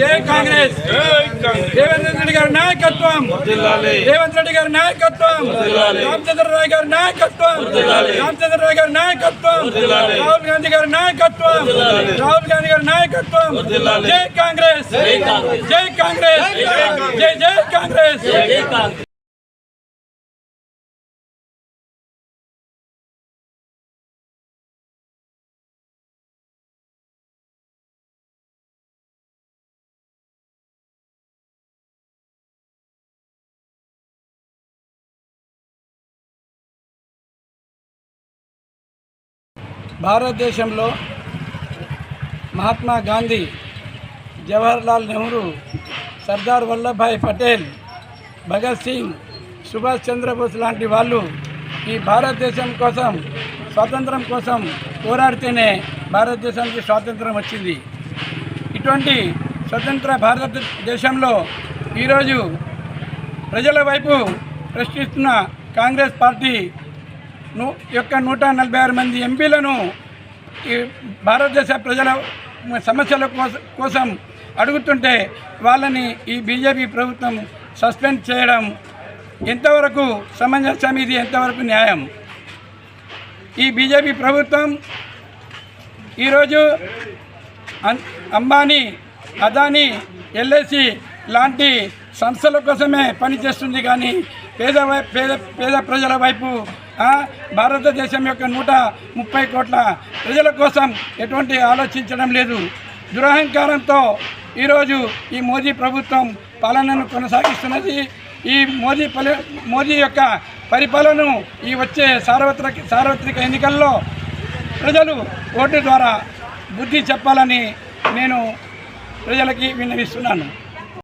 జై కాంగ్రెస్. రేవంత్ రెడ్డి గారి నాయకత్వం. రేవంత్ రెడ్డి గారి నాయకత్వం. రామచంద్రరావు గారి నాయకత్వం. రామచంద్రరావు గారి నాయకత్వం. రాహుల్ గాంధీ గారి నాయకత్వం. రాహుల్ గాంధీ గారి నాయకత్వం. జై కాంగ్రెస్. జై కాంగ్రెస్. జై జై కాంగ్రెస్. భారతదేశంలో మహాత్మా గాంధీ జవహర్లాల్ నెహ్రూ సర్దార్ వల్లభాయ్ పటేల్ భగత్ సింగ్ సుభాష్ చంద్రబోస్ లాంటి వాళ్ళు ఈ భారతదేశం కోసం స్వాతంత్రం కోసం పోరాడితేనే భారతదేశానికి స్వాతంత్రం వచ్చింది. ఇటువంటి స్వతంత్ర భారతదేశంలో ఈరోజు ప్రజల వైపు ప్రశ్నిస్తున్న కాంగ్రెస్ పార్టీ యొక్క నూట నలభై ఆరు మంది ఎంపీలను ఈ భారతదేశ ప్రజల సమస్యల కోసం అడుగుతుంటే వాళ్ళని ఈ బీజేపీ ప్రభుత్వం సస్పెండ్ చేయడం ఎంతవరకు సమంజసం ఇది ఎంతవరకు న్యాయం? ఈ బీజేపీ ప్రభుత్వం ఈరోజు అంబానీ అదానీ ఎల్ఐసి లాంటి సంస్థల కోసమే పనిచేస్తుంది కానీ పేద పేద పేద ప్రజల వైపు భారతదేశం యొక్క నూట ముప్పై కోట్ల ప్రజల కోసం ఎటువంటి ఆలోచించడం లేదు. దురహంకారంతో ఈరోజు ఈ మోదీ ప్రభుత్వం పాలనను కొనసాగిస్తున్నది. ఈ మోదీ పలి మోదీ యొక్క పరిపాలనను ఈ వచ్చే సార్వత్రిక సార్వత్రిక ఎన్నికల్లో ప్రజలు ఓటు ద్వారా బుద్ధి చెప్పాలని నేను ప్రజలకి విన్నవిస్తున్నాను.